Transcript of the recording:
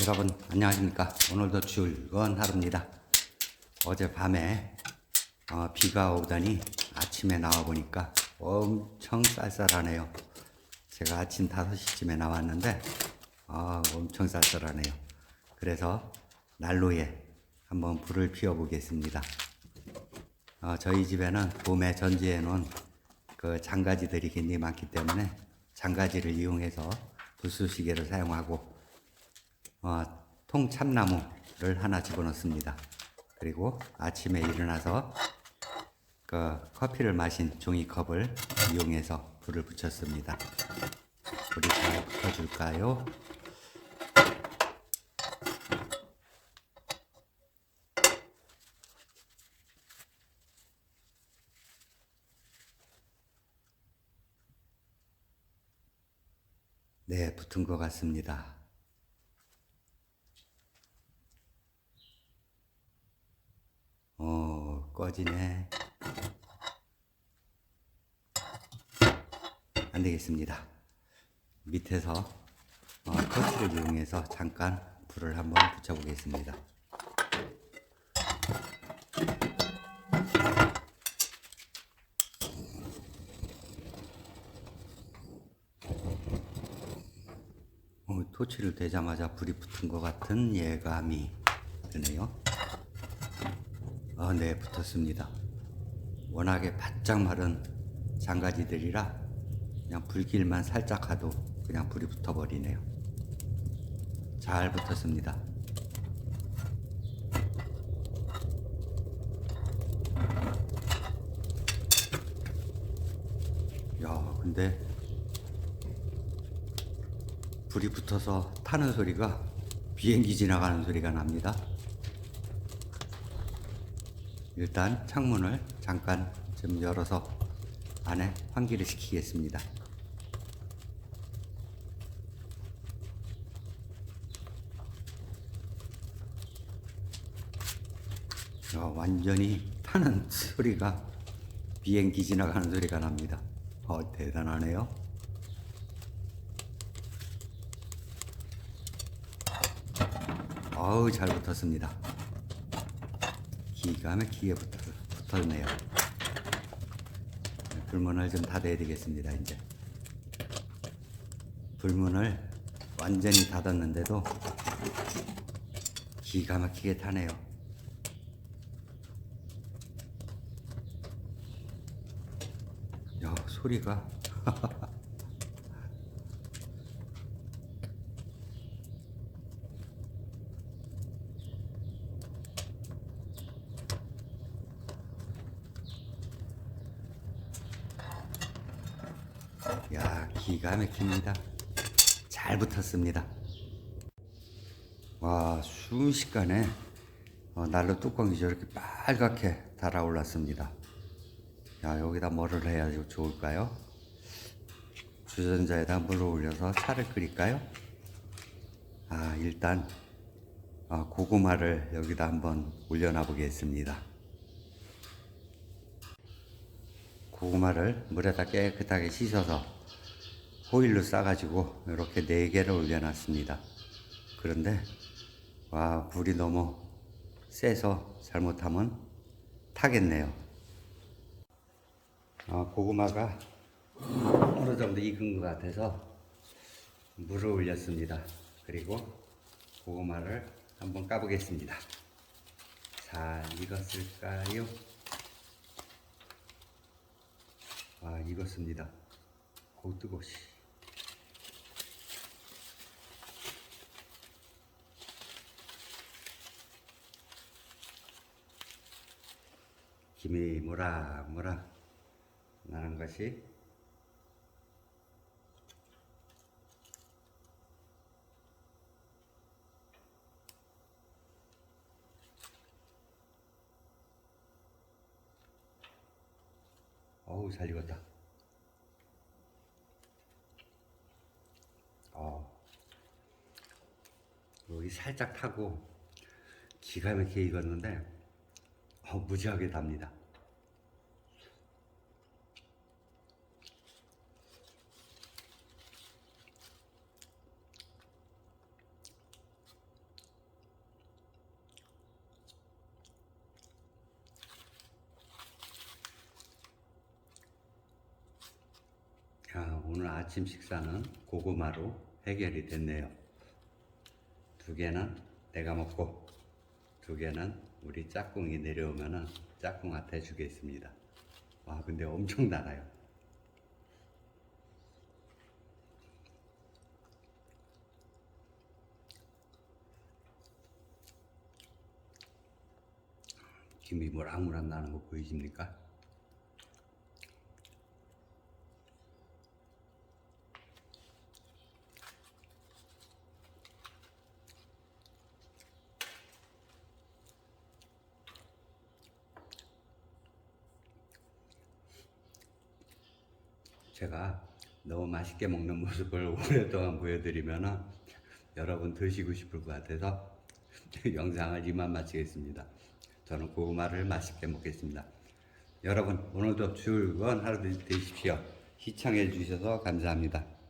여러분 안녕하십니까? 오늘도 즐거운 하루입니다. 어젯밤에 어, 비가 오더니 아침에 나와 보니까 엄청 쌀쌀하네요. 제가 아침 5시쯤에 나왔는데 아, 엄청 쌀쌀하네요. 그래서 난로에 한번 불을 피워 보겠습니다. 어, 저희 집에는 봄에 전지해 놓은 그 장가지들이 굉장히 많기 때문에 장가지를 이용해서 불수시개를 사용하고 어, 통참나무를 하나 집어넣습니다. 그리고 아침에 일어나서 그 커피를 마신 종이컵을 이용해서 불을 붙였습니다. 불이 잘 붙어줄까요? 네, 붙은 것 같습니다. 어, 꺼지네. 안 되겠습니다. 밑에서 어, 터치를 이용해서 잠깐 불을 한번 붙여보겠습니다. 어, 토치를 대자마자 불이 붙은 것 같은 예감이 드네요. 아, 네, 붙었습니다. 워낙에 바짝 마른 장가지들이라 그냥 불길만 살짝 하도 그냥 불이 붙어버리네요. 잘 붙었습니다. 야, 근데 불이 붙어서 타는 소리가 비행기 지나가는 소리가 납니다. 일단 창문을 잠깐 좀 열어서 안에 환기를 시키겠습니다. 야, 완전히 타는 소리가 비행기 지나가는 소리가 납니다. 어, 대단하네요. 어우, 잘 붙었습니다. 기가 막히게 붙, 붙었네요. 불문을 좀 닫아야 되겠습니다, 이제. 불문을 완전히 닫았는데도 기가 막히게 타네요. 야, 소리가. 야, 기가 막힙니다. 잘 붙었습니다. 와, 순식간에 어, 난로 뚜껑이 저렇게 빨갛게 달아올랐습니다. 야, 여기다 뭐를 해야 좋을까요? 주전자에다 물을 올려서 차를 끓일까요? 아, 일단 어, 고구마를 여기다 한번 올려놔 보겠습니다. 고구마를 물에다 깨끗하게 씻어서 호일로 싸가지고 이렇게 네 개를 올려놨습니다. 그런데 와 불이 너무 세서 잘못하면 타겠네요. 아, 고구마가 어느 정도 익은 것 같아서 물을 올렸습니다. 그리고 고구마를 한번 까보겠습니다. 잘 익었을까요? 아, 익었습니다. 고 뜨거시. 김이 모락모락 나는 것이 어우 잘 익었다. 어 여기 살짝 타고 기가 막히게 익었는데 어, 무지하게 답니다. 오늘 아침 식사는 고구마로 해결이 됐네요. 두 개는 내가 먹고, 두 개는 우리 짝꿍이 내려오면은 짝꿍한테 주겠습니다. 와 근데 엄청 달아요. 김이 모락모락 나는 거 보이십니까? 제가 너무 맛있게 먹는 모습을 오랫동안 보여드리면은 여러분 드시고 싶을 것 같아서 영상을 이만 마치겠습니다. 저는 고구마를 맛있게 먹겠습니다. 여러분 오늘도 즐거운 하루 되십시오. 시청해 주셔서 감사합니다.